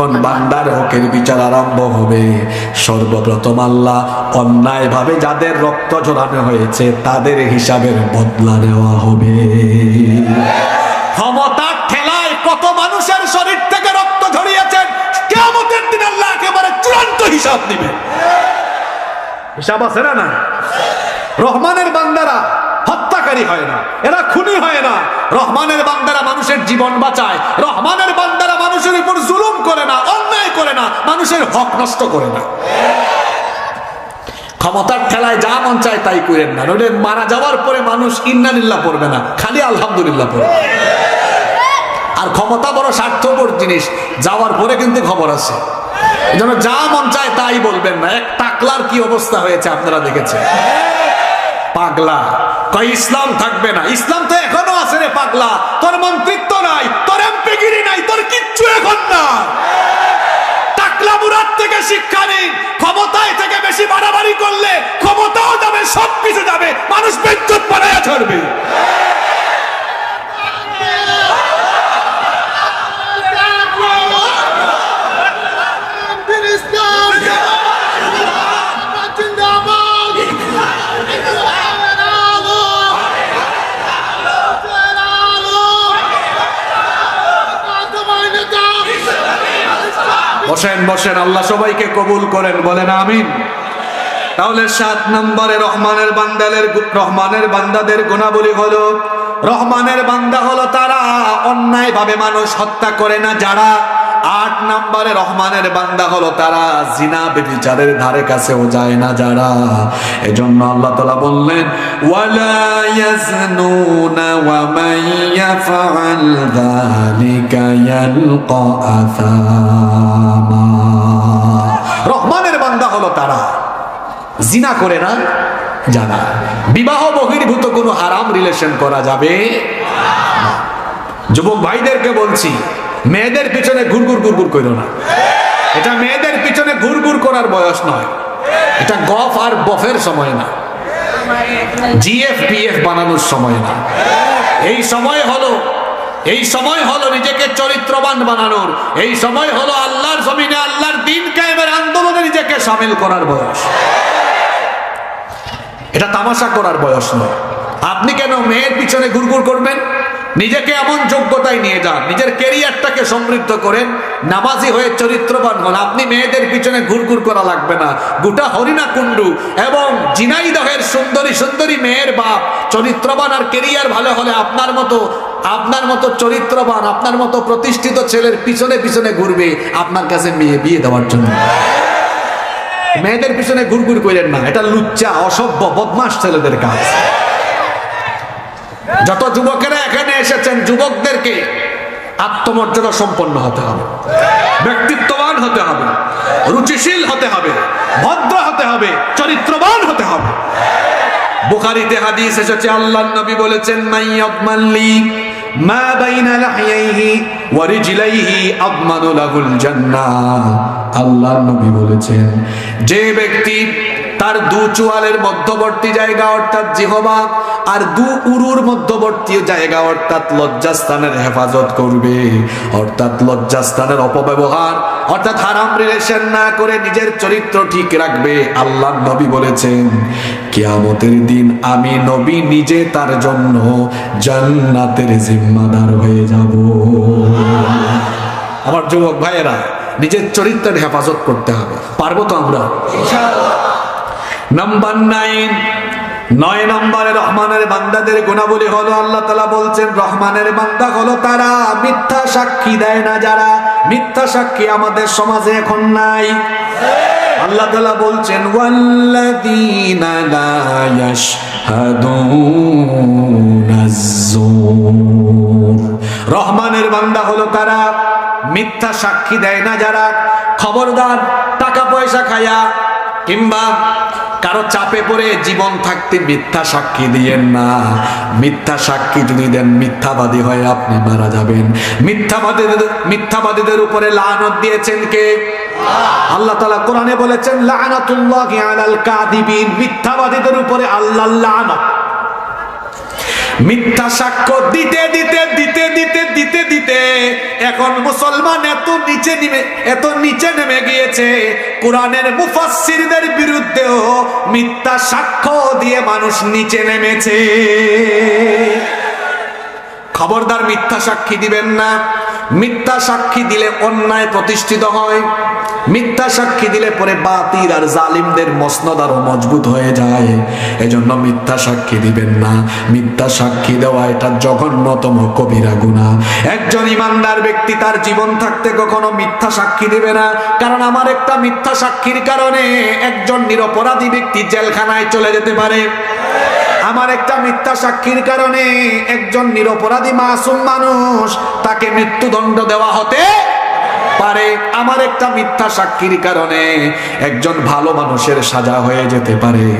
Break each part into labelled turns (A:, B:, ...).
A: কোন বান্দার হকের বিচার আরম্ভ হবে? সর্বপ্রথম আল্লাহ অন্যায় ভাবে যাদের রক্ত ঝরানো হয়েছে, তাদের হিসাবের বদলা নেওয়া হবে। ক্ষমতার ঠেলায় কত মানুষের শরীর থেকে রক্ত ঝরিয়েছেন কেমতের দিন আল্লাহ একেবারে চূড়ান্ত হিসাব দিবে। হিসাব আছে না না রহমানের বান্দারা হত্যাকারী হয় না, এরা খুনি হয় না। রহমানের বান্দারা মানুষের জীবন বাঁচায়, রহমানের বান্দারা মানুষের উপর জুলুম করে না, অন্যায় করে না, মানুষের হক নষ্ট করে না। ক্ষমতার ঠেলায় যা মন চায় তাই করেন না, নইলে মারা যাওয়ার পরে মানুষ ইন্নালিল্লাহ পড়বে না, খালি আলহামদুলিল্লাহ পড়বে। আর ক্ষমতা বড় স্বার্থপর জিনিস, যাওয়ার পরে কিন্তু খবর আছে। জন্য যা মন চায় তাই বলবেন না। এক টাকলার কি অবস্থা হয়েছে আপনারা দেখেছেন? পাগলা। কয়, ইসলাম থাকবে না। ইসলাম তো এখনও আছে রে পাগলা। তোর মন্ত্রিত্ব নাই কিচ্ছু এখন না। টাকলামুরার থেকে শিক্ষা নিন। ক্ষমতায় থেকে বেশি বাড়াবাড়ি করলে ক্ষমতাও যাবে সব কিছু যাবে। মানুষ বিদ্যুৎ বানায় ছড়বে। বসেন বসেন, আল্লাহ সবাইকে কবুল করেন, বলেন আমিন। তাহলে সাত নম্বরে রহমানের বান্দালের রহমানের বান্দাদের গুণাবলী হলো, রহমানের বান্দা হলো তারা অন্যায়ভাবে মানুষ হত্যা করে না, যারা আট নম্বরে রহমানের বান্দা হলো তারা। জিনা বেবিচারের ধারে কাছেও যায় না যারা। এজন্য আল্লাহ তাআলা বললেন মান রহমানের বান্দা হলো তারা। জিনা করে না, জানা। বিবাহ বহির্ভূত কোনো হারাম রিলেশন করা যাবে। যুবক ভাইদেরকে বলছি মেয়েদের পিছনে ঘুরঘুর ঘুরঘুর করো না। এটা মেয়েদের পিছনে ঘুরঘুর করার বয়স নয়। এটা গফ আর বফের সময় না। জিএফ, পিএফ বানানোর সময় না। এই সময় হলো, এই সময় হলো নিজেকে চরিত্রবান বানানোর। এই সময় হলো আল্লাহর জমিনে আল্লাহর দিন কায়েমের আন্দোলনে নিজেকে সামিল করার বয়স। এটা তামাশা করার বয়স নয়। আপনি কেন মেয়ের পিছনে ঘুরঘুর করবেন? নিজেকে এমন যোগ্যতায় নিয়ে যান, নিজের কেরিয়ারটাকে সমৃদ্ধ করেন, নামাজি হয়ে চরিত্রবান হন। আপনি মেয়েদের পিছনে ঘুরঘুর করা লাগবে না। গোটা হরিণা কুণ্ডু এবং জিনাইদহের সুন্দরী সুন্দরী মেয়ের বাপ, চরিত্রবান আর কেরিয়ার ভালো হলে আপনার মতো আপনার মতো চরিত্রবান, আপনার মতো প্রতিষ্ঠিত ছেলের পিছনে পিছনে ঘুরবে আপনার কাছে মেয়ে বিয়ে দেওয়ার জন্য। মেয়েদের পিছনে ঘুরঘুর করেন না, এটা লুচ্চা, অসভ্য বদমাস ছেলেদের কাজ। যত যুবকেরা এখানে এসেছেন, যুবকদেরকে আত্মমর্যাদা সম্পন্ন হতে হবে। ব্যক্তিত্ববান হতে হবে, রুচিশীল হতে হবে, ভদ্র হতে হবে, চরিত্রবান হতে হবে। বুখারীতে হাদিস এসেছে আল্লাহ নবী বলেছেন মাইয়াদমাল্লি মা বাইনা লাহিয়াইহি ওয়া রিজলাইহি আদমানু লাহুল জান্নাহ। আল্লাহ নবী বলেছেন, যে ব্যক্তি তার দু চোয়ালের মধ্যবর্তী জায়গা অর্থাৎ জিহবা, আর দু উরুর মধ্যবর্তী জায়গা অর্থাৎ লজ্জাস্থানের হেফাজত করবে। অর্থাৎ লজ্জাস্থানের অপব্যবহার, অর্থাৎ হারাম রিলেশন না করে নিজের চরিত্র ঠিক রাখবে আল্লাহ নবী বলেছেন, কিয়ামতের দিন আমি নবী নিজে তার জন্য জান্নাতের জিম্মাদার হয়ে যাব। আমার যুবক ভাইয়েরা, নিজের চরিত্রের হেফাজত করতে হবে। পারব তো আমরা? নাম্বার নাইন নয় নম্বরে রহমানের বান্দাদের গুণাবলী হলো আল্লাহ তালা বলছেন, রহমানের বান্দা হলো তারা। মিথ্যা সাক্ষী দেয় না যারা। মিথ্যা সাক্ষী আমাদের সমাজে এখন নাই। আল্লাহ তালা বলছেন রহমানের বান্দা হলো তারা। মিথ্যা সাক্ষী দেয় না যারা। খবরদার, টাকা পয়সা খায়া, কিংবা কারও চাপে পড়ে জীবন থাকতে মিথ্যা সাক্ষী দিয়েন না। মিথ্যা সাক্ষী যদি দেন, মিথ্যাবাদী হয়ে আপনি মারা যাবেন। মিথ্যাবাদীদের মিথ্যাবাদীদের উপরে লানত দিয়েছেন কে? আল্লাহ তালা কোরআনে বলেছেন, লানাতুল্লাহি আলাল কাযিবিন। মিথ্যাবাদীদের উপরে আল্লাহ লানত। মিথ্যা সাক্ষ্য দিতে দিতে দিতে দিতে দিতে দিতে এখন মুসলমান এত নিচে নেমে, এত নিচে নেমে গিয়েছে। কোরআনের মুফাসসিরদের বিরুদ্ধেও মিথ্যা সাক্ষ্য দিয়ে মানুষ নিচে নেমেছে। খবরদার মিথ্যা সাক্ষী দিবেন না। মিথ্যা সাক্ষী দিলে অন্যায় প্রতিষ্ঠিত হয়। মিথ্যা সাক্ষী দিলে পরে বাতিল আর জালিমদের মসনদ আরও মজবুত হয়ে যায়। এজন্য মিথ্যা সাক্ষী দিবেন না। মিথ্যা সাক্ষী দেওয়া এটা জঘন্যতম কবিরা গুণা একজন ইমানদার ব্যক্তি তার জীবন থাকতে কখনো মিথ্যা সাক্ষী দিবে না। কারণ আমার একটা মিথ্যা সাক্ষীর কারণে একজন নিরপরাধী ব্যক্তি জেলখানায় চলে যেতে পারে। আমার একটা মিথ্যা সাক্ষীর কারণে একজন নিরপরাধী মাসুম মানুষ তাকে মৃত্যুদণ্ড দেওয়া হতে পারে। আমার একটা মিথ্যা সাক্ষীর কারণে একজন ভালো মানুষের সাজা হয়ে যেতে পারে।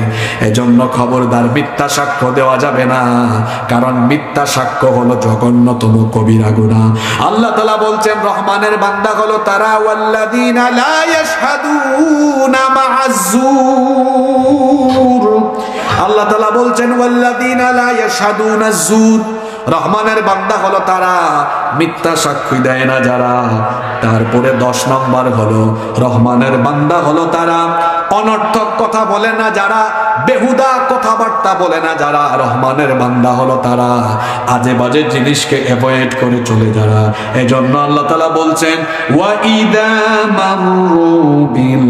A: এজন্য খবরদার মিথ্যা সাক্ষ্য দেওয়া যাবে না। কারণ মিথ্যা সাক্ষ্য হলো জঘন্যতম কবিরা গুণা আল্লাহ তালা বলছেন, রহমানের বান্দা হলো তারা, ওয়াল্লাযীনা লা ইয়াশহাদুনা মা'আজ-যুর আল্লাহ তালা বলছেন রহমানের বান্দা হলো তারা, মিথ্যা সাক্ষী দেয় না যারা। তারপরে দশ নম্বর হলো, রহমানের বান্দা হলো তারা, অনর্থক কথা বলে না যারা, বেহুদা কথাবার্তা বলে না যারা। রহমানের বান্দা হলো তারা আজে বাজে জিনিসকে অ্যাভয়েড করে চলে যারা। এজন্য আল্লাহ তালা বলছেন, ওয়া ইদা মাররু বিল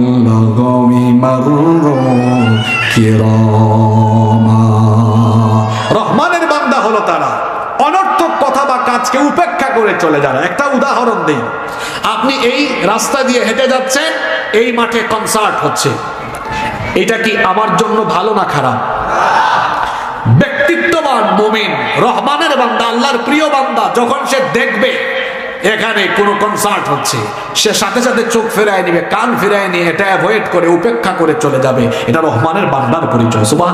A: রহমানের বান্দা হলো তারা। অনর্থক কথা বা কাজকে উপেক্ষা করে চলে যারা। একটা উদাহরণ দেই। আপনি এই রাস্তা দিয়ে হেঁটে যাচ্ছেন, এই মাঠে কনসার্ট হচ্ছে। এটা কি আমার জন্য ভালো না খারাপ? ব্যক্তিত্ববান মুমিন, রহমানের বান্দা, আল্লাহর প্রিয় বান্দা, যখন সে দেখবে এখানে কোনো কনসার্ট হচ্ছে। সে সাথে সাথে চোখ ফেরায় নিবে, কান ফেরায় নিয়ে এটা অ্যাভয়েড করে, উপেক্ষা করে চলে যাবে। এটা রহমানের বান্দার পরিচয় সুবাহ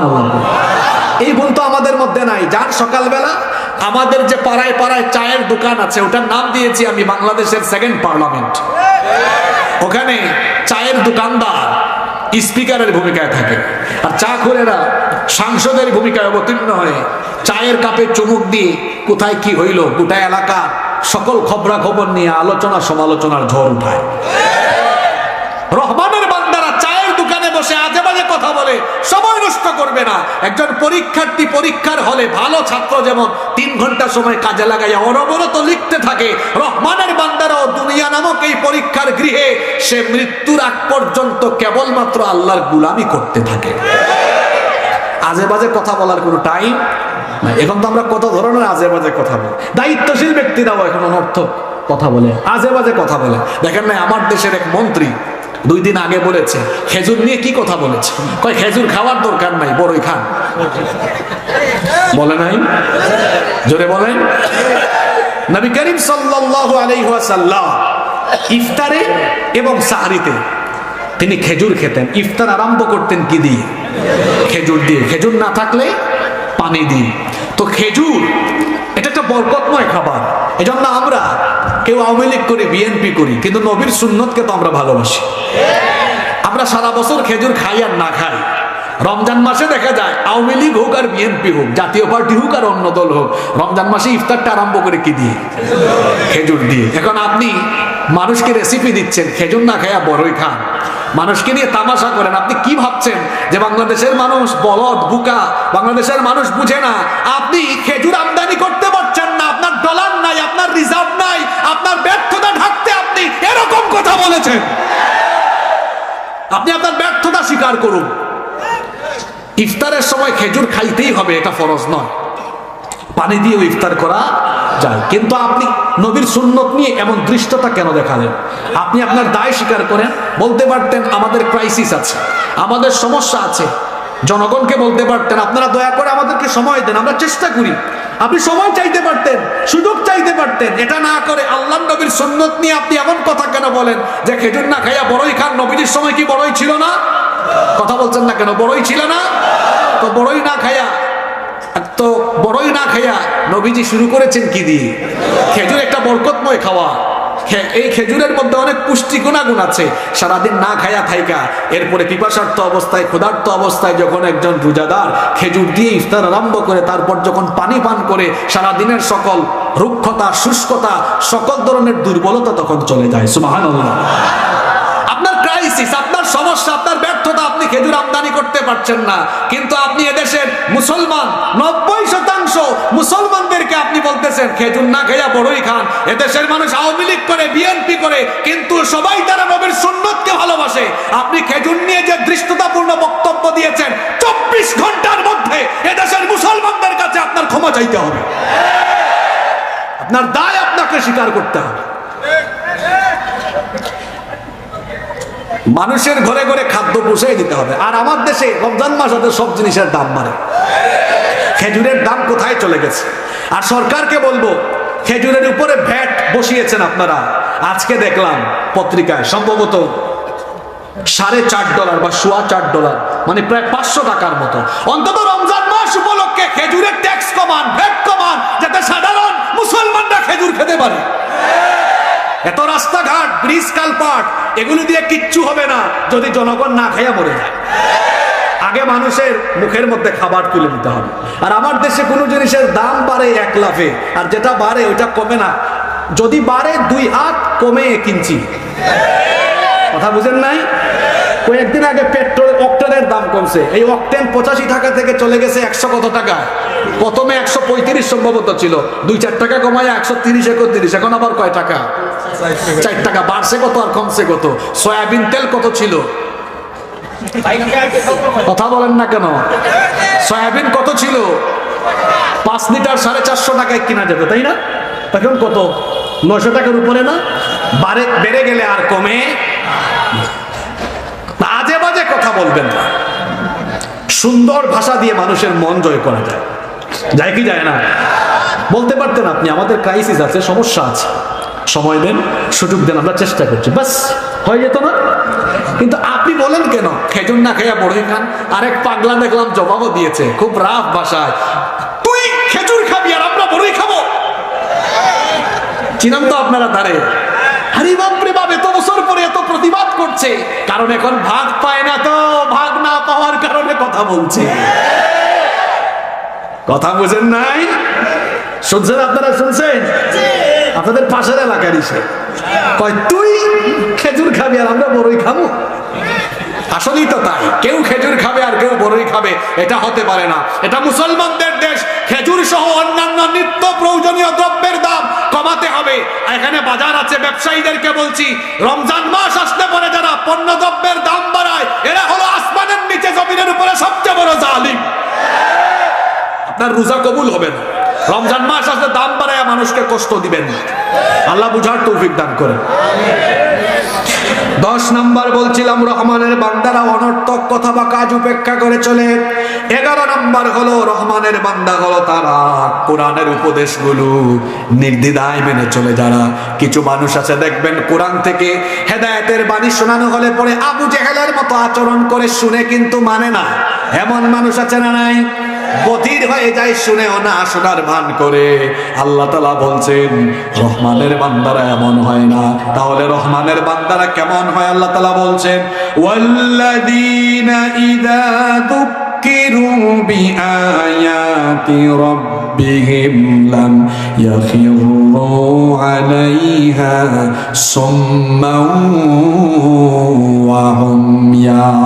A: এই ভুল তো আমাদের মধ্যে নাই। যান সকালবেলা আমাদের যে পাড়ায় পাড়ায় চায়ের দোকান আছে, ওটার নাম দিয়েছি আমি বাংলাদেশের সেকেন্ড পার্লামেন্ট ওখানে চায়ের দোকানদার স্পিকারের ভূমিকায় থাকে। আর চা খোরেরা সাংসদের ভূমিকায় অবতীর্ণ হয়ে। চায়ের কাপে চুমুক দিয়ে কোথায় কি হইল, গোটা এলাকা সকল খবরা খবর নিয়ে আলোচনা সমালোচনার ঝড় উঠায়। রহমানের বান্দারা চায়ের দোকানে বসে আজে বাজে কথা বলে, সময় নষ্ট করবে না। একজন পরীক্ষার্থী পরীক্ষার হলে ভালো ছাত্র যেমন তিন ঘণ্টা সময় কাজে লাগাইয়া অনবরত লিখতে থাকে, রহমানের বান্দারাও দুনিয়া নামক এই পরীক্ষার গৃহে সে মৃত্যুর আগ পর্যন্ত কেবলমাত্র আল্লাহর গুলামি করতে থাকে। আজে বাজে কথা বলার কোনো টাইম এখন তো আমরা কত ধরনের আজে বাজে কথা বলি। দায়িত্বশীল ব্যক্তিরাও এখন অনর্থক কথা বলে আজে বাজে কথা বলে। দেখেন না আমার দেশের এক মন্ত্রী দুই দিন আগে বলেছে, খেজুর নিয়ে কি কথা বলেছে? কয়, খেজুর খাওয়ার দরকার নাই, বড়ই খান। বলে নাই? জোরে বলেন নবী করিম সাল্লাল্লাহু আলাইহি ওয়াসাল্লাম ইফতারে এবং সাহরিতে তিনি খেজুর খেতেন। ইফতার আরম্ভ করতেন কি দিয়ে? খেজুর দিয়ে। খেজুর না থাকলে পানি দিয়ে। তো খেজুর, এটা একটা বরকতময় খাবার। এজন্য আমরা কেউ আওয়ামী লীগ করি, বিএনপি করি, কিন্তু নবীর সুন্নতকে তো আমরা ভালোবাসি। আমরা সারা বছর খেজুর খাই আর না খাই। রমজান মাসে দেখা যায়, আওয়ামী লীগ হোক আর বিএনপি হোক, জাতীয় পার্টি হোক আর অন্য দল হোক, রমজান মাসে ইফতারটা আরম্ভ করে কি দিয়ে? খেজুর দিয়ে। এখন আপনি মানুষকে রেসিপি দিচ্ছেন, খেজুর না খায়া বড়ই খান। মানুষকে নিয়ে তামাশা করেন। আপনি কি ভাবছেন যে বাংলাদেশের মানুষ বলদ, বুকা, বাংলাদেশের মানুষ বুঝে না? আপনি খেজুর আমদানি করতে পারছেন না। আপনার ডলার নাই, আপনার রিজার্ভ নাই, আপনার ব্যর্থতা ঢাকতে আপনি এরকম কথা বলেছেন। আপনি আপনার ব্যর্থতা স্বীকার করুন। ইফতারের সময় খেজুর খাইতেই হবে, এটা ফরজ নয়। পানি দিয়েও ইফতার করা যায়। কিন্তু আপনি নবীর সুন্নত নিয়ে এমন দৃষ্টতা কেন দেখালেন? আপনি আপনার দায় স্বীকার করেন, বলতে পারতেন আমাদের ক্রাইসিস আছে, আমাদের সমস্যা আছে। জনগণকে বলতে পারতেন, আপনারা দয়া করে আমাদেরকে সময় দেন, আমরা চেষ্টা করি। আপনি সময় চাইতে পারতেন, সুযোগ চাইতে পারতেন। এটা না করে আল্লাহ নবীর সুন্নত নিয়ে আপনি এমন কথা কেন বলেন যে খেজুর না খাইয়া বড়ই খান? নবীর সময় কি বড়ই ছিল না? কথা বলছেন না কেন? বড়ই ছিল না? তো বড়ই না খাইয়া তো বড়ই না খাইয়া নবীজি শুরু করেছেন কি দিয়ে? খেজুর একটা বরকতময় খাওয়া। এই খেজুরের মধ্যে অনেক পুষ্টি গুণাগুণ আছে। সারাদিন না খায়া থাইকা, এরপরে পিপাসার্থ অবস্থায়, ক্ষুধার্ত অবস্থায় যখন একজন রোজাদার খেজুর দিয়ে ইফতার আরম্ভ করে, তারপর যখন পানি পান করে, সারাদিনের সকল রুক্ষতা, শুষ্কতা, সকল ধরনের দুর্বলতা তখন চলে যায়। সুবাহান ক্রাইসিস আপনার সমস্যা, আপনার ব্যর্থতা আপনি খেজুর আমদানি করতে পারছেন না। কিন্তু আপনি এদেশের মুসলমান, নব্বই শতাংশ মুসলমানদেরকে আপনি বলতেছেন, খেজুর না খেয়া বড়ই খান। এদেশের মানুষ আওয়ামী লীগ করে বিএনপি করে, কিন্তু সবাই তারা নবীর সুন্নতকে ভালোবাসে। আপনি খেজুর নিয়ে যে দৃষ্টতাপূর্ণ বক্তব্য দিয়েছেন, চব্বিশ ঘণ্টার মধ্যে এদেশের মুসলমানদের কাছে আপনার ক্ষমা চাইতে হবে। আপনার দায় আপনাকে স্বীকার করতে হবে। মানুষের ঘরে ঘরে খাদ্য পৌঁছে দিতে হবে। আর আমার দেশে রমজান মাস হতে সব জিনিসের দাম বাড়ে। খেজুরের দাম কোথায় চলে গেছে? আর সরকারকে বলব, খেজুরের উপরে ভ্যাট বসিয়েছেন আপনারা। আজকে দেখলাম পত্রিকায় সম্ভবত সাড়ে চার ডলার বা সোয়া চার ডলার মানে প্রায় পাঁচশো টাকার মতো। অন্তত রমজান মাস উপলক্ষে খেজুরের ট্যাক্স কমান, ভ্যাট কমান, যাতে সাধারণ মুসলমানরা খেজুর খেতে পারে। এত রাস্তাঘাট, ব্রিজ, কালপাট, এগুলো দিয়ে কিচ্ছু হবে না যদি জনগণ না খাইয়া মরে যায়। আগে মানুষের মুখের মধ্যে খাবার তুলে দিতে হবে। আর আমার দেশে কোনো জিনিসের দাম বাড়ে এক লাফে, আর যেটা বাড়ে ওইটা কমে না। যদি বাড়ে দুই হাত, কমে ইঞ্চি। কথা বুঝেন নাই? কয়েকদিন আগে পেট্রোল, অক্টেনের দাম কমছে। এই অক্টেন পঁচাশি টাকা থেকে চলে গেছে একশো কত টাকা। প্রথমে একশো পঁয়ত্রিশ সম্ভবত ছিল। দুই চার টাকা কমায়, একশো তিরিশ, একত্রিশ। এখন আবার কয় টাকা? চার টাকা। বাড়ছে কত আর কমছে কত? সয়াবিন তেল কত ছিল? কথা বলেন না কেন? সয়াবিন কত ছিল? পাঁচ লিটার সাড়ে চারশো টাকায় কিনা যেত তাই না? এখন কত? নশো টাকার উপরে না? বাড়ে বেড়ে গেলে আর কমে আজে বাজে কথা বলবেন না। সুন্দর ভাষা দিয়ে মানুষের মন জয় করা যায়। যায় কি যায় না? বলতে পারতেন আপনি, আমাদের ক্রাইসিস আছে, সমস্যা আছে। সময় দেন, সুযোগ দেন, আমরা চেষ্টা করছি। বাস, হয়ে যেত না? কিন্তু আপনি বলেন কেন? খেজুর না খেয়া বড়ই খান। আরেক পাগলা দেখলাম জবাবও দিয়েছে, খুব রাফ ভাষায়। তুই খেজুর খাবি আর আমরা বড়ই খাব। চিনাম তো আপনারা তারে আরে বাপ, এত বছর পরে এত প্রতিবাদ করছে। কারণ এখন ভাগ পায় না তো, ভাগ না পাওয়ার কারণে কথা বলছে। কথা বুঝেন নাই? শুনছেন আপনারা শুনছেন? আপনাদের পাশের এলাকার সে কয় তুই খেজুর খাবি আর আমরা বড়ই খাব? আসলেই তো তাই। কেউ খেজুর খাবে আর কেউ বড়ই খাবে এটা হতে পারে না। এটা মুসলমানদের দেশ। খেজুর সহ অন্যান্য নিত্য প্রয়োজনীয় দ্রব্যের দাম কমাতে হবে। এখানে বাজার আছে ব্যবসায়ীদেরকে বলছি রমজান মাস আসতে পরে যারা পণ্য দ্রব্যের দাম বাড়ায় এরা হলো আসমানের নিচে জমিনের উপরে সবচেয়ে বড় জালিম। আপনার রোজা কবুল হবে না। রমজান মাস আসলে দাম বাড়ায় মানুষকে কষ্ট দিবেন আল্লাহ বুঝার তৌফিক দান করেন। দশ নাম্বার বলছিলাম, রহমানের বান্দারা অনর্থক কথা বা কাজ উপেক্ষা করে চলে। এগারো নাম্বার হলো, রহমানের বান্দা হলো তারা। কোরআনের উপদেশগুলো নির্দ্বিধায় মেনে চলে যারা। কিছু মানুষ আছে, দেখবেন কোরআন থেকে হেদায়েতের বাণী শোনানো হলে পরে আবু জেহেলের মতো আচরণ করে শুনে কিন্তু মানে না। এমন মানুষ আছে না নাই? বধির হয়ে যায় শুনেও না শোনার ভান করে। আল্লাহ তালা বলছেন, রহমানের বান্দারা এমন হয় না। তাহলে রহমানের বান্দারা কেমন হয়? আল্লাহ তালা বলছেন ওয়াল্লাদিনা ইযা ذكروا بآيات ربهم لم يخروا عليها صما وعميانا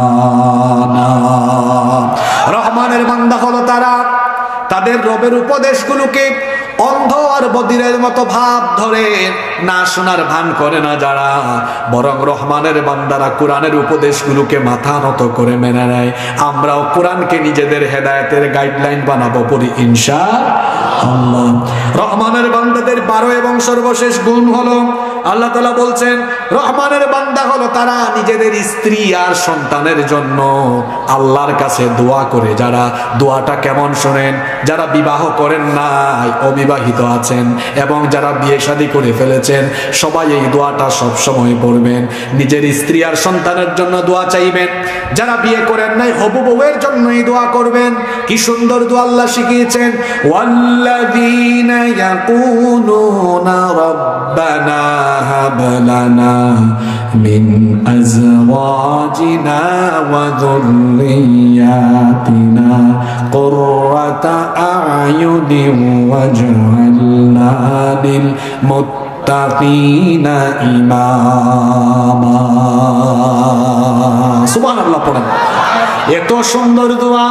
A: রহমানের বান্দা হলো তারা তাদের রবের উপদেশগুলোকে অন্ধ আর বদিরের মতো ভাব ধরে। না শোনার ভান করে না যারা, বরং রহমানের বান্দারা কোরআনের উপদেশগুলোকে মাথা নত করে মেনে নেয়। আমরাও কোরআনকে নিজেদের হেদায়তের গাইডলাইন বানাবো পড়ি, ইনশা রহমানের বান্দাদের বারো এবং সর্বশেষ গুণ হলো আল্লাহ তালা বলছেন, রহমানের বান্দা হলো তারা নিজেদের স্ত্রী আর সন্তানের জন্য আল্লাহর কাছে দোয়া করে। যারা দোয়াটা কেমন শোনেন, যারা বিবাহ করেন নাই, অবিবাহিত আছেন এবং যারা বিয়ে শাদী করে ফেলেছেন, সবাই এই দোয়াটা সব সময় পড়বেন। নিজের স্ত্রী আর সন্তানের জন্য দোয়া চাইবেন। যারা বিয়ে করেন নাই, হবু বউয়ের জন্য এই দোয়া করবেন। কি সুন্দর দোয়া আল্লাহ শিখিয়েছেন, ওয়াল্লাযীনা ইয়াকুলুনা রাব্বানা هب لنا من أزواجنا وذرياتنا قرة أعين واجعلنا للمتقين إماما سبحان الله পড়েন এত সুন্দর দোয়া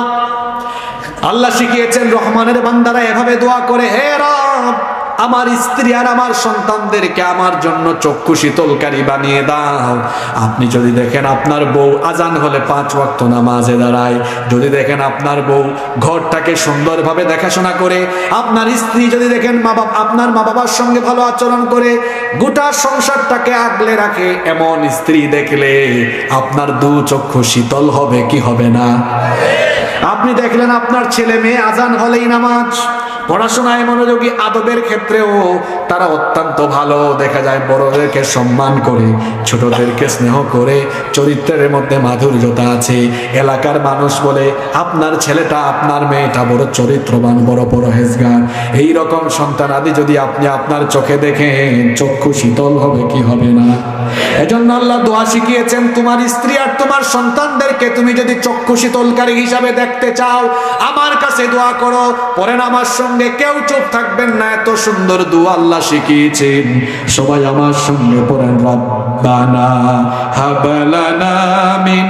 A: আল্লাহ শিখিয়েছেন রহমানের বান্দারা এভাবে দোয়া করে হে রব আমার স্ত্রী আর আমার সন্তানদেরকে আমার জন্য চক্ষু শীতলকারী বানিয়ে দাও। আপনি যদি দেখেন আপনার বউ আজান হলে পাঁচ ওয়াক্ত নামাজে দাঁড়ায়, যদি দেখেন আপনার বউ ঘরটাকে সুন্দরভাবে দেখাশোনা করে, আপনার স্ত্রী যদি দেখেন মা বাবা আপনার মা বাবার সঙ্গে ভালো আচরণ করে, গোটা সংসারটাকে আগলে রাখে, এমন স্ত্রী দেখলে আপনার দু চক্ষু শীতল হবে কি হবে না? আপনি দেখলেন আপনার ছেলে মেয়ে আজান হলেই নামাজ। পড়াশোনায় মনোযোগী আদবের ক্ষেত্রেও তারা অত্যন্ত ভালো। দেখা যায় বড়দেরকে সম্মান করে, ছোটদেরকে স্নেহ করে, চরিত্রের মধ্যে মাধুর্যতা আছে। এলাকার মানুষ বলে, আপনার ছেলেটা, আপনার মেয়েটা বড় চরিত্রবান, বড় বড় হেজগার এই রকম সন্তান আদি যদি আপনি আপনার চোখে দেখেন, চক্ষু শীতল হবে কি হবে না? এজন্য আল্লাহ দোয়া শিখিয়েছেন, তোমার স্ত্রী আর তোমার সন্তানদেরকে তুমি যদি চক্ষু শীতলকারী হিসাবে দেখতে চাও, আমার কাছে দোয়া করো পরেন আমার সঙ্গে কেউ চুপ থাকবেন না, এত সুন্দর দোয়া আল্লাহ শিখিয়েছেন। সবাই আমার সঙ্গে পড়েন, রব্বানা হাবলানা মিন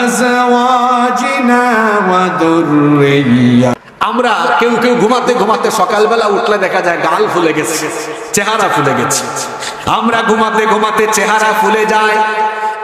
A: আজওয়াজিনা ওয়া যুররিয়া আমরা কেউ কেউ ঘুমাতে ঘুমাতে সকালবেলা উঠলে দেখা যায় গাল ফুলে গেছে, চেহারা ফুলে গেছে। আমরা ঘুমাতে ঘুমাতে চেহারা ফুলে যায়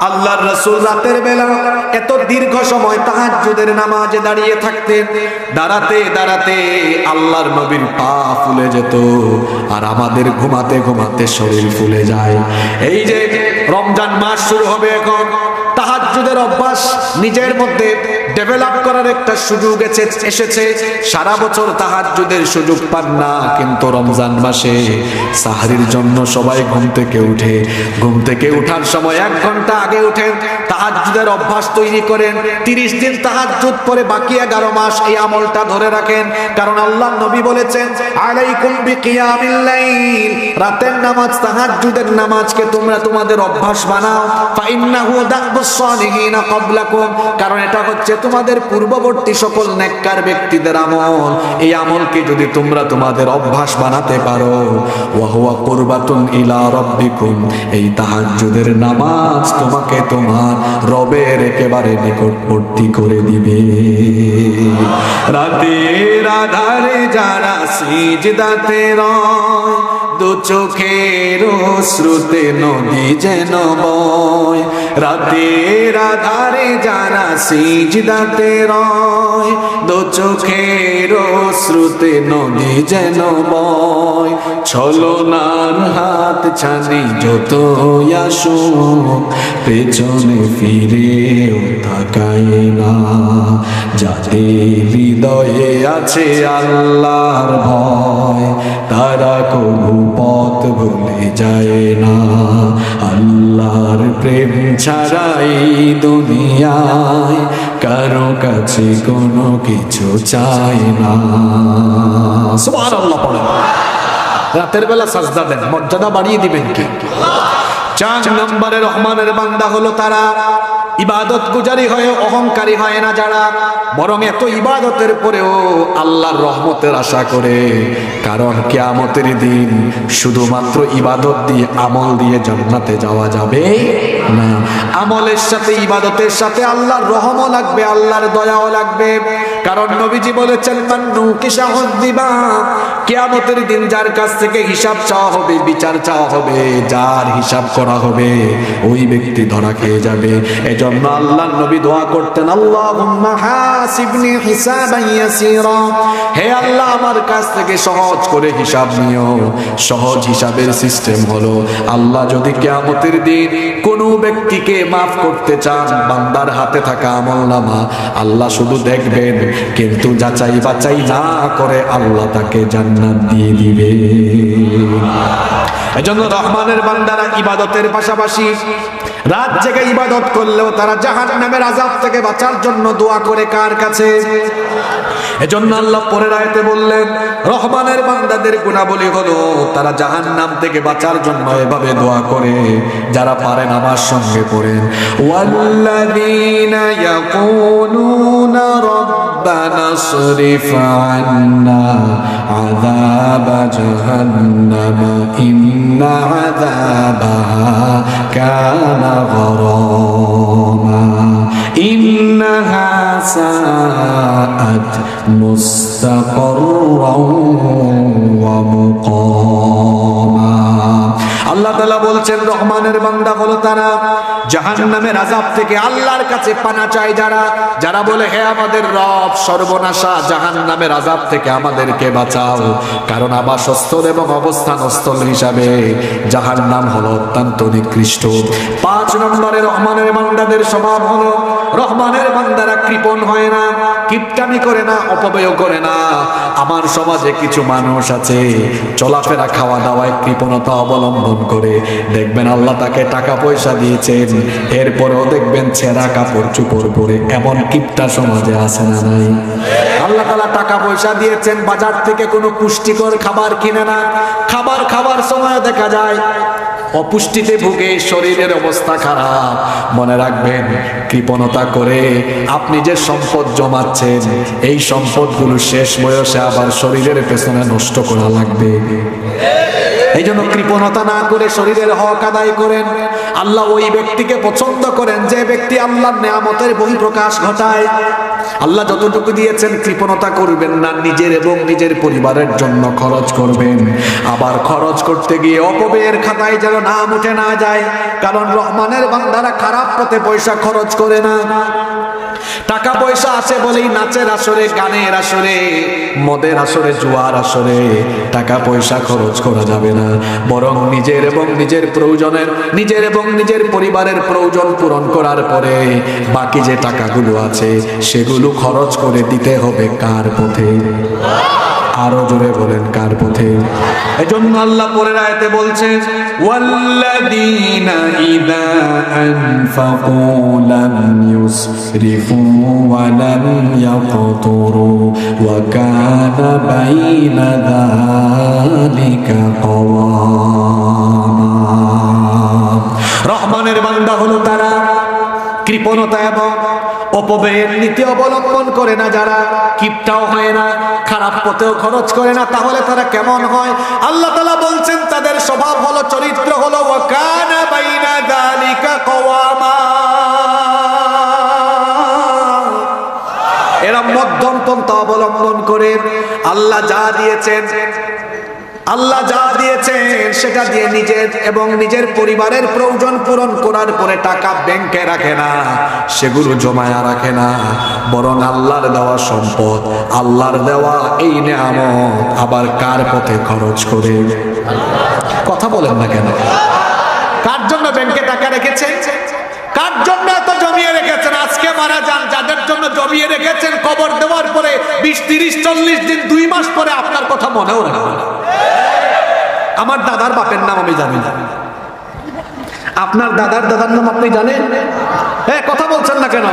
A: আল্লাহর রাসূল রাতের বেলা এত দীর্ঘ সময় তাহাজ্জুদের নামাজে দাঁড়িয়ে থাকতেন। দাঁড়াতে দাঁড়াতে আল্লাহর নবীর পা ফুলে যেত আর আমাদের ঘুমাতে ঘুমাতে শরীর ফুলে যায়। এই যে রমজান মাস শুরু হবে এখন, তাহাজ্জুদের অভ্যাস নিজের মধ্যে ডেভেলপ করার একটা সুযোগ এসে- এসেছে। সারা বছর তাহাজ্জুদের সুযোগ পান না, কিন্তু রমজান মাসে সাহারির জন্য সবাই ঘুম থেকে উঠে। ঘুম থেকে উঠার সময় এক ঘণ্টা আগে উঠেন, তাহাজ্জুদের অভ্যাস তৈরি করেন। তিরিশ দিন তাহাজ্জুদ পরে বাকি এগারো মাস এই আমলটা ধরে রাখেন। কারণ আল্লাহ নবী বলেছেন রাতের নামাজ, তাহাজ্জুদের নামাজকে তোমরা তোমাদের অভ্যাস বানাও। কারণ এটা হচ্ছে তোমাদের পূর্ববর্তী সকল নেককার ব্যক্তিদের আমল। এই আমলকে যদি তোমরা তোমাদের অভ্যাস বানাতে পারো ওয়া হুয়া কুরবাতুন ইলা রাব্বিকুম। এই তাহাজ্জুদের নামাজ তোমাকে তোমার রবের একেবারে নিকটবর্তী করে দিবে। রাতের আধারে যারা সিজদাতে দু চোখের শ্রুতে নদী যেন বয়। রাতের আধারে যারা সিজদাতে রয়। দু চোখের শ্রুতে নদী যেন বয়। ছলনার হাত ছানি যত আসো পেছনে ফিরেও তাকায় না। যাদের হৃদয়ে আছে আল্লাহর ভয়, তারা কবু পথ ভুলে যায় না। আল্লাহর প্রেম ছাড়াই দুনিয়ায় কারও কাছে কোনো কিছু চাই না। রাতের বেলা সাজদা দেন, মর্যাদা বাড়িয়ে দিবেন কি? চার নম্বরের রহমানের বান্দা হলো তারা। ইবাদত গুজারি হয়ে, অহংকারী হয় না যারা। বরং এত ইবাদতের পরেও আল্লাহর রহমতের আশা করে। কারণ কেয়ামতের দিন শুধুমাত্র ইবাদত দিয়ে, আমল দিয়ে জান্নাতে যাওয়া যাবে না। আমলের সাথে, ইবাদতের সাথে আল্লাহর রহমও লাগবে, আল্লাহর দয়াও লাগবে। কারণ নবীজি বলেছেন, মান্নু কিসা দিবা। কেয়ামতের দিন যার কাছ থেকে হিসাব চাওয়া হবে, বিচার চাওয়া হবে, যার হিসাব করা হবে, ওই ব্যক্তি ধরা খেয়ে যাবে। এজন্য আল্লাহ নবী দোয়া করতেন, আল্লাহুম্মা হাসিবনি হে আল্লাহ, আমার কাছ থেকে সহজ করে হিসাব নিও। সহজ হিসাবের সিস্টেম হলো, আল্লাহ যদি কিয়ামতের দিন কোন ব্যক্তিকে মাফ করতে চান, বান্দার হাতে থাকা আমল নামা আল্লাহ শুধু দেখবেন, কিন্তু যাচাই বাচাই না করে আল্লাহ তাকে জান্নাত দিয়ে দিবে। এজন্য রহমানের বান্দারা ইবাদতের পাশাপাশি রাত জেগে ইবাদত করলেও তারা জাহান নামের আজাব থেকে বাঁচার জন্য দোয়া করে কার কাছে? এজন্য আল্লাহ পরের আয়তে বললেন, রহমানের বান্দাদের গুণাবলী হলো তারা জাহান নাম থেকে বাঁচার জন্য এভাবে দোয়া করে, যারা পারেন আমার সঙ্গে পড়েন। ওয়াল্লাযীনা ইয়াকুলুনা রব্বানা সরিফ আন্না আযাব জাহান্নাম, ইন্না আযাবাহা। মুস্তাকররা ওয়া মুকামা। আল্লাহ তাআলা বলছেন, রহমানের বান্দা হলো তারা। জাহান্নামের আযাব থেকে আল্লাহর কাছে পানা চায় যারা। যারা বলে, হে আমাদের রব, সর্বনাশা জাহান্নামের আযাব থেকে আমাদেরকে বাঁচাও। কারণ আবাসস্থল এবং অবস্থানস্থল হিসাবে জাহান্নাম হলো অত্যন্ত নিকৃষ্ট। পাঁচ নম্বরে রহমানের বান্দাদের স্বভাব হলো রহমানের বান্দারা কৃপণ হয় না, কিপটামি করে না, অপব্যয় করে না। আমার সমাজে কিছু মানুষ আছে, চলাফেরা খাওয়া দাওয়ায় কৃপণতা অবলম্বন করে। দেখবেন আল্লাহ তাকে টাকা পয়সা দিয়েছেন, এরপরেও দেখবেন ছেঁড়া কাপড় চুপড় পরে এমন কিপটা সমাজে আছে না নাই। আল্লাহ তালা টাকা পয়সা দিয়েছেন, বাজার থেকে কোনো পুষ্টিকর খাবার কিনে না। খাবার খাবার সময় দেখা যায়, অপুষ্টিতে ভুগে শরীরের অবস্থা খারাপ। মনে রাখবেন, কৃপণতা করে আপনি যে সম্পদ জমাচ্ছেন, এই সম্পদগুলো শেষ বয়সে আবার শরীরের পেছনে নষ্ট করা লাগবে। এই জন্য কৃপণতা না করে শরীরের হক আদায় করেন। আল্লাহ ওই ব্যক্তিকে পছন্দ করেন, যে ব্যক্তি আল্লাহর নেয়ামতের বহিঃপ্রকাশ ঘটায়। আল্লাহ যতটুকু দিয়েছেন কৃপণতা করবেন না, নিজের এবং নিজের পরিবারের জন্য খরচ করবেন। আবার খরচ করতে গিয়ে অপব্যয়ের খাতায় যেন নাম উঠে না যায়, কারণ রহমানের বান্দারা খারাপ পথে পয়সা খরচ করে না। টাকা পয়সা আছে বলেই নাচের আসরে, গানের আসরে, মদের আসরে, জুয়ার আসরে টাকা পয়সা খরচ করা যাবে না। বরং নিজের এবং নিজের প্রয়োজনের, নিজের এবং নিজের পরিবারের প্রয়োজন পূরণ করার পরে বাকি যে টাকাগুলো আছে, সেগুলো খরচ করে দিতে হবে কার পথে? আরও জোরে বলেন, কার পথে? এজন্য আল্লাহ পরের আয়াতে বলছেন ওয়াল্লাযীনা ইযা আনফাকু লাম ইউসরিফু ওয়া লাম ইয়াকতুরু ওয়া কানা বাইনা যালিকা রহমানের বান্দা হলো তারা, কৃপণতা এবং অপব্যয়ের নীতি অবলম্বন করে না যারা, কিপটাও হয় না, খারাপ পথেও খরচ করে না, তাহলে তারা কেমন হয়? আল্লাহ তালা বলছেন, তাদের স্বভাব হলো, চরিত্র হলো বাইনা এরা মধ্যম পন্থা অবলম্বন করে, আল্লাহ যা দিয়েছেন আল্লাহ যা দিয়েছেন সেটা দিয়ে নিজের এবং নিজের পরিবারের প্রয়োজন পূরণ করার পরে টাকা ব্যাংকে রাখে না, সেগুলো জমায়া রাখে না। বরং আল্লাহর দেওয়া সম্পদ, আল্লাহর দেওয়া এই নেয়ামত আবার কার পথে খরচ করে? কথা বলেন না কেন? কার জন্য ব্যাংকে টাকা রেখেছে কার জন্য এত জমিয়ে রেখেছেন? আজকে মারা যান, যাদের জন্য জমিয়ে রেখেছেন কবর দেওয়ার পরে বিশ, তিরিশ, চল্লিশ দিন, দুই মাস পরে আপনার কথা মনেও রাখবে। আমার দাদার বাপের নাম আমি জানি না। আপনার দাদার দাদার নাম আপনি জানেন? হ্যাঁ কথা বলছেন না কেন?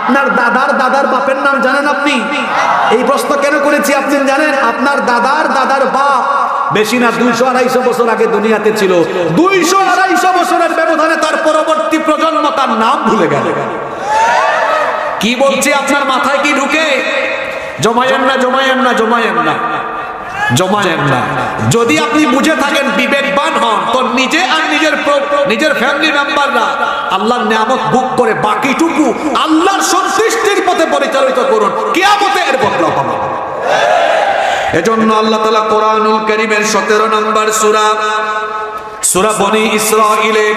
A: আপনার দাদার দাদার বাপের নাম জানেন আপনি? এই প্রশ্ন কেন করেছি আপনি জানেন? আপনার দাদার দাদার বাপ বেশি না দুইশো আড়াইশো বছর আগে দুনিয়াতে ছিল। দুইশো আড়াইশো বছরের ব্যবধানে তার পরবর্তী প্রজন্ম তার নাম ভুলে গেল। কি বলছি? আপনার মাথায় কি ঢুকে? জমায়েন না জমায়েন না জমায়েন না। জমায়েন না। যদি আপনি বুঝে থাকেন বিবেকবান হন, তো নিজে আর নিজের নিজের ফ্যামিলি মেম্বাররা আল্লাহর নিয়ামত বুক করে বাকিটুকু আল্লাহর সন্তুষ্টির পথে পরিচালিত করুন। কিয়ামতে এর বদলা পাবেন এজন্য আল্লাহ তাআলা কোরআনুল কারীমের 17 নম্বর সূরা সূরা বনি ইসরাঈলের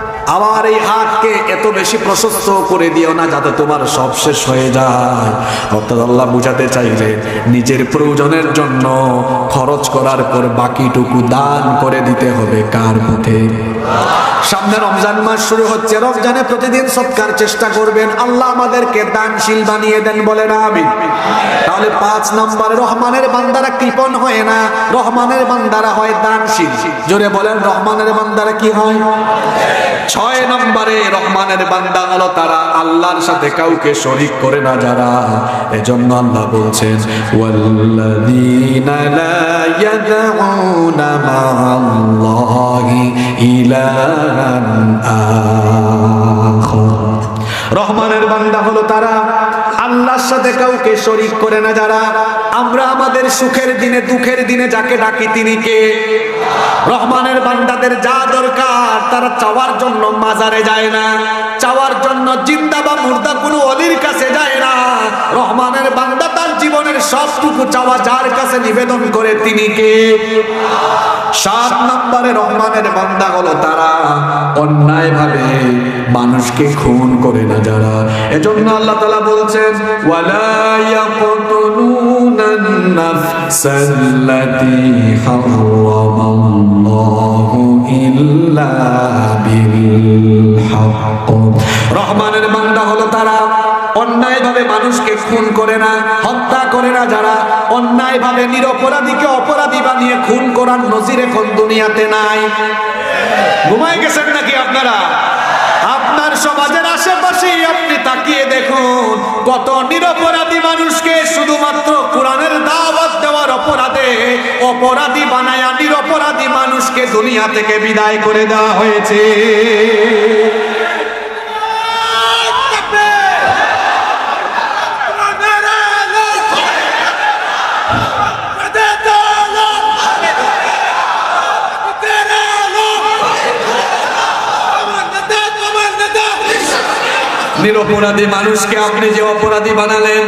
A: আবার এই হাতকে এত বেশি প্রশস্ত করে দিও না যাতে তোমার সব শেষ হয়ে যায়। অর্থাৎ আল্লাহ বুঝাতে চাইলে নিজের প্রয়োজনের জন্য খরচ করার পর বাকিটুকু দান করে দিতে হবে কার পথে? সামনে রমজান মাস শুরু হচ্ছে। রমজানে প্রতিদিন সৎকার চেষ্টা করবেন। আল্লাহ আমাদেরকে দানশীল বানিয়ে দেন বলে না আমি তাহলে পাঁচ নম্বরে রহমানের বান্দারা কৃপণ হয় না? রহমানের বান্দারা হয় দানশীল। জোরে বলেন, রহমানের বান্দারা কি হয়? ছয় নম্বরে রহমানের বান্দা হলো তারা আল্লাহর সাথে কাউকে শরিক করে না যারা। এজন্য আল্লাহ বলছেন, ওয়াল্লাযীনা লা ইয়াদউনা মা'আল্লাহি আখার রহমানের বান্দা হলো তারা। আল্লাহর সাথে কাউকে শরিক করে না যারা। আমরা আমাদের সুখের দিনে, দুঃখের দিনে যাকে ডাকি তিনি কে? রহমানের বান্দাদের যা দরকার, তারা চাওয়ার জন্য মাজারে যায় না। চাওয়ার জন্য জিন্দা বা মুর্দা কোনো অলির কাছে যায় না। রহমানের বান্দা জীবনের সবটুকু চাওয়া যার কাছে নিবেদন করে তিনি কে? সাত নম্বরে রহমানের বান্দা হলো তারা। অন্যায় ভাবে মানুষকে খুন করে না যারা। এজন্য আল্লাহ তাআলা বলছেন রহমানের বান্দা হলো তারা। অন্যায়ভাবে মানুষকে খুন করে না, হত্যা করে না যারা অন্যায়ভাবে নিরপরাধীকে অপরাধী বানিয়ে খুন করার নজির এখন দুনিয়াতে নাই। ঘুমাই গেছেন নাকি আপনারা? আপনার সমাজের আশেপাশে আপনি তাকিয়ে দেখুন, কত নিরপরাধী মানুষকে শুধুমাত্র কোরআনের দাওয়াত দেওয়ার অপরাধে অপরাধী বানায়া নিরপরাধী মানুষকে দুনিয়া থেকে বিদায় করে দেওয়া হয়েছে। নিরপরাধী মানুষকে আপনি যে অপরাধী বানালেন,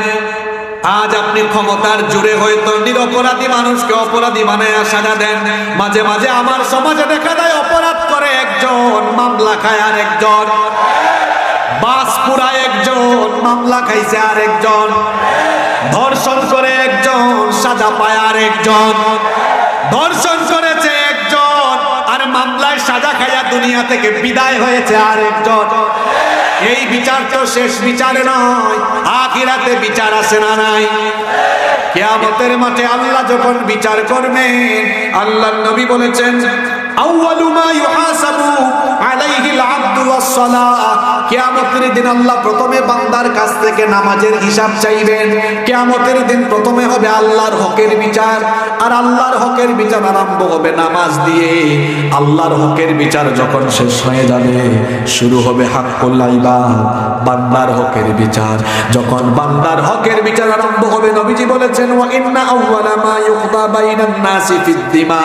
A: আজ আপনি ক্ষমতার জুড়ে হয়তো নিরপরাধী মানুষকে অপরাধী বানায় সাজা দেন। মাঝে মাঝে আমার সমাজে দেখা যায় অপরাধ করে একজন, মামলা খায় আর একজন বাস পুরায় একজন, মামলা খাইছে আর একজন ধর্ষণ করে একজন, সাজা পায় আর একজন ধর্ষণ করেছে একজন, আর মামলায় সাজা খাইয়া দুনিয়া থেকে বিদায় হয়েছে আর একজন এই বিচার তো শেষ বিচার নয়। আখিরাতে বিচার আছে না নাই? কেয়ামতের মাঠে আল্লাহ যখন বিচার করবেন আল্লাহ নবী বলেছেন, আউয়ালু মা ইউহাসাবু আলাইহিল আব্দু ওয়াস-সালাহ কিয়ামতের দিন আল্লাহ প্রথমে বান্দার কাছ থেকে নামাজের হিসাব চাইবেন। কিয়ামতের দিন প্রথমে হবে আল্লাহর হকের বিচার, আর আল্লাহর হকের বিচার আরম্ভ হবে নামাজ দিয়ে। আল্লাহর হকের বিচার যখন শেষ হয়ে যাবে, শুরু হবে হাক্কুল ইবাদ, বান্দার হকের বিচার। যখন বান্দার হকের বিচার আরম্ভ হবে, নবীজি বলেছেন, ওয়া ইন্না আউওয়ালা মা ইউকদা বাইনান নাসি ফিদ দিমা।